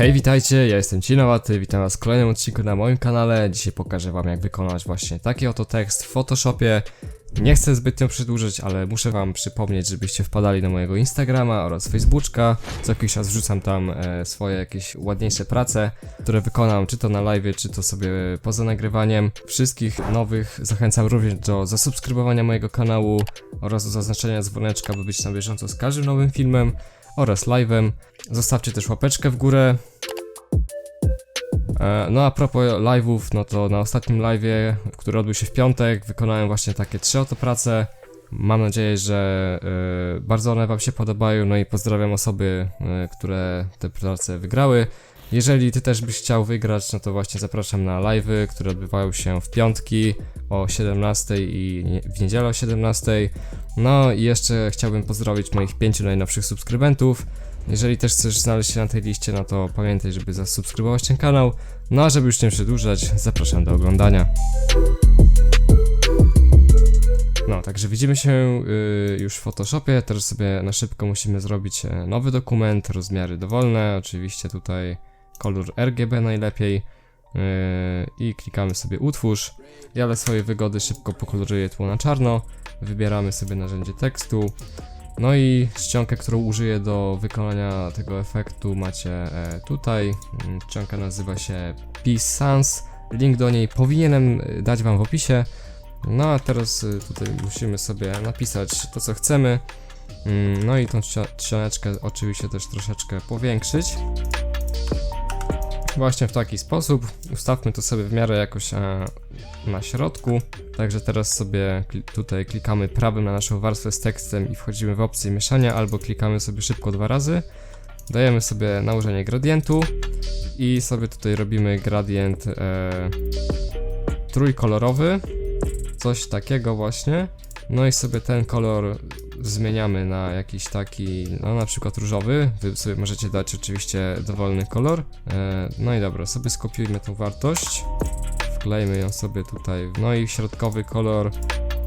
Hej, witajcie, ja jestem Cinowaty, witam was w kolejnym odcinku na moim kanale. Dzisiaj pokażę wam jak wykonać właśnie taki oto tekst w Photoshopie. Nie chcę zbytnio przedłużyć, ale muszę wam przypomnieć, żebyście wpadali na mojego Instagrama oraz Facebooka. Co jakiś czas wrzucam tam e, swoje jakieś ładniejsze prace, które wykonam, czy to na live, czy to sobie poza nagrywaniem. Wszystkich nowych zachęcam również do zasubskrybowania mojego kanału oraz do zaznaczenia dzwoneczka, by być na bieżąco z każdym nowym filmem oraz live'em. Zostawcie też łapeczkę w górę. E, No a propos live'ów, no to na ostatnim live'ie, który odbył się w piątek, wykonałem właśnie takie trzy oto prace. Mam nadzieję, że e, bardzo one wam się podobają, no i pozdrawiam osoby, e, które te prace wygrały. Jeżeli ty też byś chciał wygrać, no to właśnie zapraszam na live'y, które odbywają się w piątki o 17 i w niedzielę o 17. No i jeszcze chciałbym pozdrowić moich pięciu najnowszych subskrybentów. Jeżeli też chcesz znaleźć się na tej liście, no to pamiętaj, żeby zasubskrybować ten kanał. No a żeby już nie przedłużać, zapraszam do oglądania. No, także widzimy się y, już w Photoshopie. Teraz sobie na szybko musimy zrobić e, nowy dokument, rozmiary dowolne, oczywiście tutaj kolor RGB najlepiej. Yy, I klikamy sobie utwórz. Ja dla swojej wygody szybko pokoloruję tło na czarno. Wybieramy sobie narzędzie tekstu. No i czcionkę, którą użyję do wykonania tego efektu macie e, tutaj. Mm, Czcionka nazywa się Peace Sans. Link do niej powinienem e, dać wam w opisie. No a teraz e, tutaj musimy sobie napisać to co chcemy. Mm, No i tą czcio- czcioneczkę oczywiście też troszeczkę powiększyć. Właśnie w taki sposób. Ustawmy to sobie w miarę jakoś e, na środku. Także teraz sobie tutaj klikamy prawym na naszą warstwę z tekstem i wchodzimy w opcję mieszania, albo klikamy sobie szybko dwa razy. Dajemy sobie nałożenie gradientu i sobie tutaj robimy gradient e, trójkolorowy. Coś takiego właśnie. No i sobie ten kolor zmieniamy na jakiś taki, no na przykład różowy. Wy sobie możecie dać oczywiście dowolny kolor. E, no i dobra, sobie skopiujmy tą wartość. Wklejmy ją sobie tutaj. No i środkowy kolor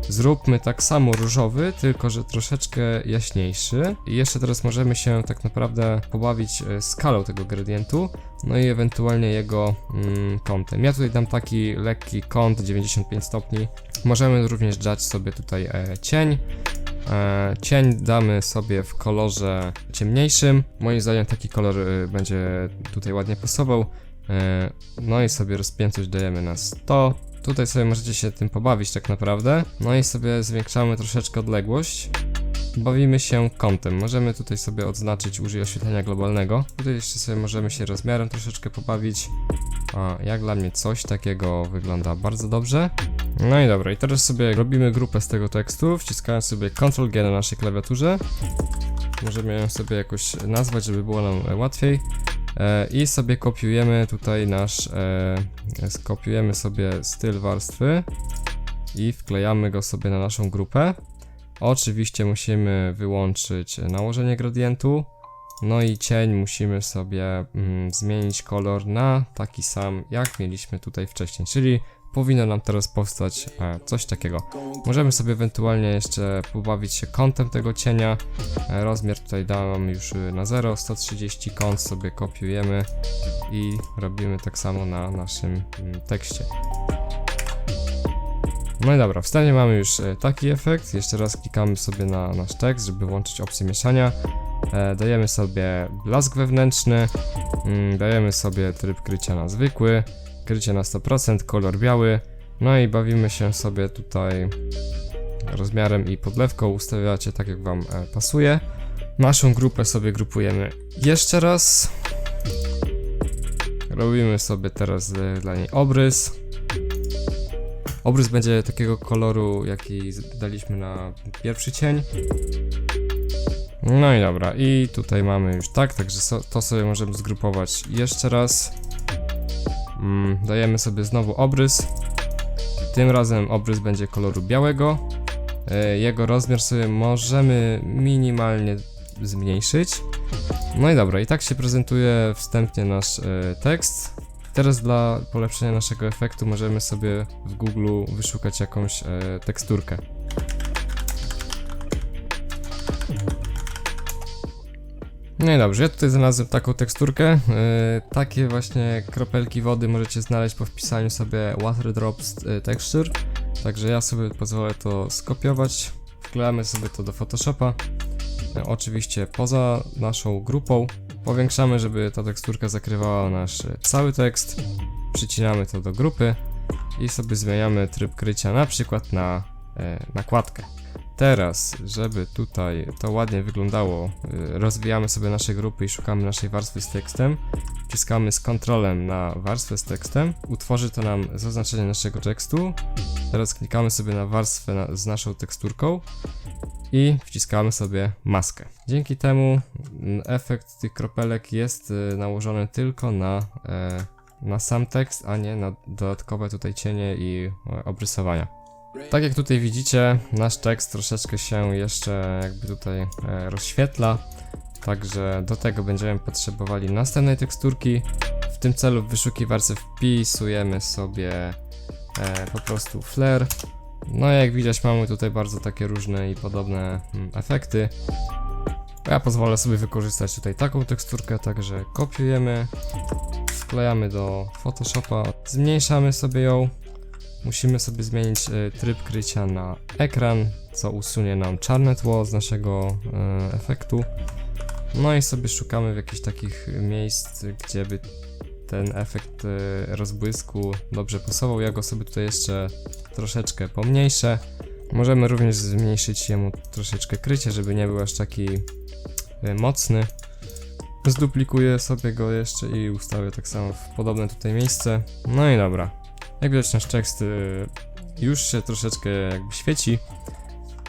zróbmy tak samo różowy, tylko że troszeczkę jaśniejszy. I jeszcze teraz możemy się tak naprawdę pobawić e, skalą tego gradientu, no i ewentualnie jego mm, kątem. Ja tutaj dam taki lekki kąt 95 stopni. Możemy również dać sobie tutaj e, cień. E, cień damy sobie w kolorze ciemniejszym. Moim zdaniem taki kolor e, będzie tutaj ładnie pasował. E, no i sobie rozpiętość dajemy na 100. Tutaj sobie możecie się tym pobawić tak naprawdę. No i sobie zwiększamy troszeczkę odległość. Bawimy się kątem. Możemy tutaj sobie odznaczyć użyj oświetlenia globalnego. Tutaj jeszcze sobie możemy się rozmiarem troszeczkę pobawić. A jak dla mnie coś takiego wygląda bardzo dobrze. No i dobra, i teraz sobie robimy grupę z tego tekstu, wciskając sobie Ctrl G na naszej klawiaturze. Możemy ją sobie jakoś nazwać, żeby było nam e, łatwiej. E, I sobie kopiujemy tutaj nasz, e, skopiujemy sobie styl warstwy i wklejamy go sobie na naszą grupę. Oczywiście musimy wyłączyć nałożenie gradientu. No i cień musimy sobie mm, zmienić kolor na taki sam, jak mieliśmy tutaj wcześniej, czyli powinno nam teraz powstać e, coś takiego. Możemy sobie ewentualnie jeszcze pobawić się kątem tego cienia. E, rozmiar tutaj dam już y, na 0, 130 kąt sobie kopiujemy i robimy tak samo na naszym mm, tekście. No i dobra, w stanie mamy już e, taki efekt. Jeszcze raz klikamy sobie na nasz tekst, żeby włączyć opcję mieszania. E, dajemy sobie blask wewnętrzny, mm, dajemy sobie tryb krycia na zwykły, krycie na 100%, kolor biały. No i bawimy się sobie tutaj rozmiarem i podlewką, ustawiacie tak jak wam e, pasuje. Naszą grupę sobie grupujemy jeszcze raz. Robimy sobie teraz e, dla niej obrys. Obrys będzie takiego koloru, jaki daliśmy na pierwszy cień. No i dobra, i tutaj mamy już tak, także so, to sobie możemy zgrupować jeszcze raz. Mm, dajemy sobie znowu obrys. Tym razem obrys będzie koloru białego. E, Jego rozmiar sobie możemy minimalnie zmniejszyć. No i dobra, i tak się prezentuje wstępnie nasz e, tekst. Teraz dla polepszenia naszego efektu możemy sobie w Google wyszukać jakąś e, teksturkę. No i dobrze, ja tutaj znalazłem taką teksturkę. Yy, takie właśnie kropelki wody możecie znaleźć po wpisaniu sobie Water Drops yy, Texture. Także ja sobie pozwolę to skopiować. Wklejamy sobie to do Photoshopa. Yy, oczywiście poza naszą grupą. Powiększamy, żeby ta teksturka zakrywała nasz cały tekst. Przycinamy to do grupy i sobie zmieniamy tryb krycia na przykład na yy, nakładkę. Teraz, żeby tutaj to ładnie wyglądało, y, rozwijamy sobie nasze grupy i szukamy naszej warstwy z tekstem. Wciskamy z kontrolem na warstwę z tekstem. Utworzy to nam zaznaczenie naszego tekstu. Teraz klikamy sobie na warstwę na, z naszą teksturką i wciskamy sobie maskę. Dzięki temu mm, efekt tych kropelek jest y, nałożony tylko na, e, na sam tekst, a nie na dodatkowe tutaj cienie i e, obrysowania. Tak jak tutaj widzicie, nasz tekst troszeczkę się jeszcze jakby tutaj e, rozświetla, także do tego będziemy potrzebowali następnej teksturki. W tym celu w wyszukiwarce wpisujemy sobie e, po prostu flare. No jak widać mamy tutaj bardzo takie różne i podobne mm, efekty. Ja pozwolę sobie wykorzystać tutaj taką teksturkę, także kopiujemy, wklejamy do Photoshopa, zmniejszamy sobie ją, Musimy sobie zmienić e, tryb krycia na ekran, co usunie nam czarne tło z naszego e, efektu. No i sobie szukamy w jakichś takich miejsc, gdzie by ten efekt e, rozbłysku dobrze pasował. Ja go sobie tutaj jeszcze troszeczkę pomniejszę. Możemy również zmniejszyć jemu troszeczkę krycie, żeby nie był aż taki mocny. Zduplikuję sobie go jeszcze i ustawię tak samo w podobne tutaj miejsce. No i dobra. Jak widać nasz tekst y, już się troszeczkę jakby świeci.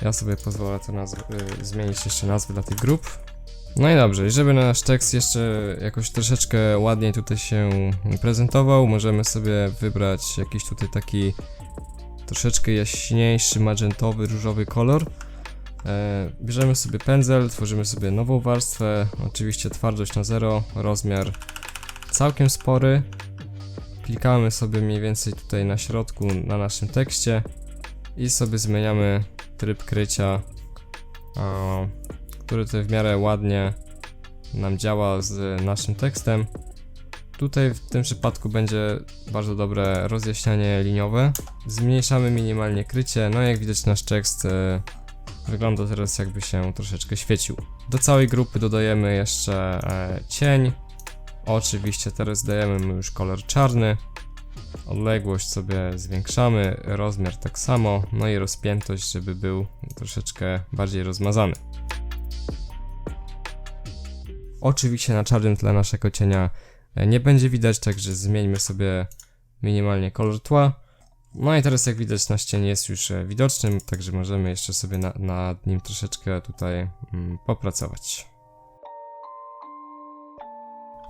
Ja sobie pozwolę to nazw- y, zmienić jeszcze nazwy dla tych grup. No i dobrze, i żeby nasz tekst jeszcze jakoś troszeczkę ładniej tutaj się prezentował, możemy sobie wybrać jakiś tutaj taki troszeczkę jaśniejszy, magentowy, różowy kolor. E, bierzemy sobie pędzel, tworzymy sobie nową warstwę, oczywiście twardość na zero, rozmiar całkiem spory. Klikamy sobie mniej więcej tutaj na środku na naszym tekście i sobie zmieniamy tryb krycia, który tutaj w miarę ładnie nam działa z naszym tekstem. Tutaj w tym przypadku będzie bardzo dobre rozjaśnianie liniowe. Zmniejszamy minimalnie krycie, no jak widać nasz tekst e, wygląda teraz jakby się troszeczkę świecił. Do całej grupy dodajemy jeszcze e, cień. Oczywiście teraz dajemy mu już kolor czarny. Odległość sobie zwiększamy, rozmiar tak samo, no i rozpiętość, żeby był troszeczkę bardziej rozmazany. Oczywiście na czarnym tle naszego cienia e, nie będzie widać, także zmieńmy sobie minimalnie kolor tła. No i teraz jak widać nasz cień jest już e, widocznym, także możemy jeszcze sobie na, nad nim troszeczkę tutaj mm, popracować.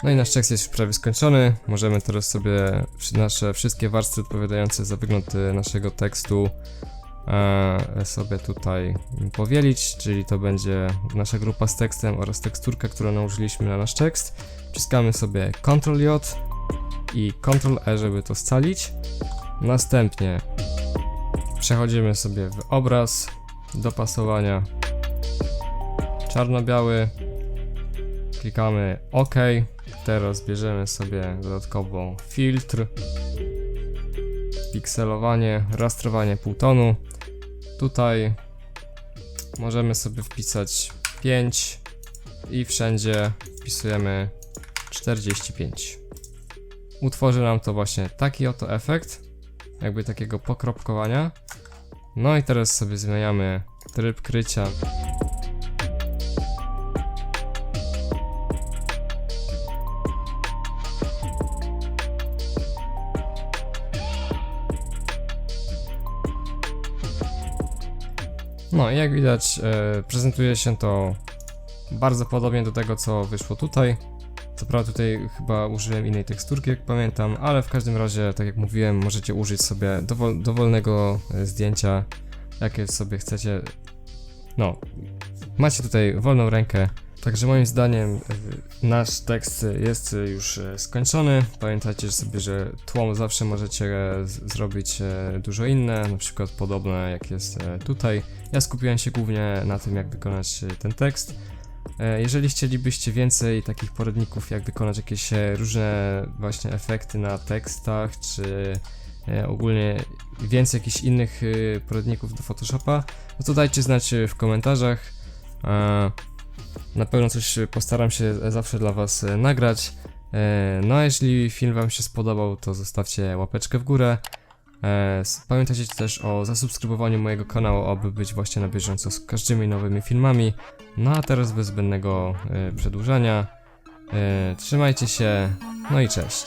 No i nasz tekst jest już prawie skończony. Możemy teraz sobie nasze wszystkie warstwy odpowiadające za wygląd e, naszego tekstu e, sobie tutaj powielić, czyli to będzie nasza grupa z tekstem oraz teksturka, którą nałożyliśmy na nasz tekst. Wciskamy sobie Ctrl J i Ctrl E, żeby to scalić. Następnie przechodzimy sobie w obraz, dopasowania czarno-biały, klikamy OK. Teraz bierzemy sobie dodatkowo filtr, pikselowanie, rastrowanie półtonu. Tutaj możemy sobie wpisać 5 i wszędzie wpisujemy 45. Utworzy nam to właśnie taki oto efekt, jakby takiego pokropkowania. No i teraz sobie zmieniamy tryb krycia No i jak widać, e, prezentuje się to bardzo podobnie do tego, co wyszło tutaj. Co prawda tutaj chyba użyłem innej teksturki, jak pamiętam, ale w każdym razie, tak jak mówiłem, możecie użyć sobie dowol dowolnego e, zdjęcia, jakie sobie chcecie. No, macie tutaj wolną rękę. Także moim zdaniem e, nasz tekst jest już e, skończony. Pamiętajcie sobie, że tło zawsze możecie e, zrobić dużo inne, na przykład podobne jak jest tutaj. Ja skupiłem się głównie na tym, jak wykonać ten tekst. Jeżeli chcielibyście więcej takich poradników, jak wykonać jakieś różne właśnie efekty na tekstach, czy ogólnie więcej jakichś innych poradników do Photoshopa, no to dajcie znać w komentarzach. Na pewno coś postaram się zawsze dla Was e, nagrać. E, No a jeśli film Wam się spodobał, to zostawcie łapeczkę w górę. E, Pamiętajcie też o zasubskrybowaniu mojego kanału, aby być właśnie na bieżąco z każdymi nowymi filmami. No a teraz bez zbędnego przedłużania. Trzymajcie się, no i cześć.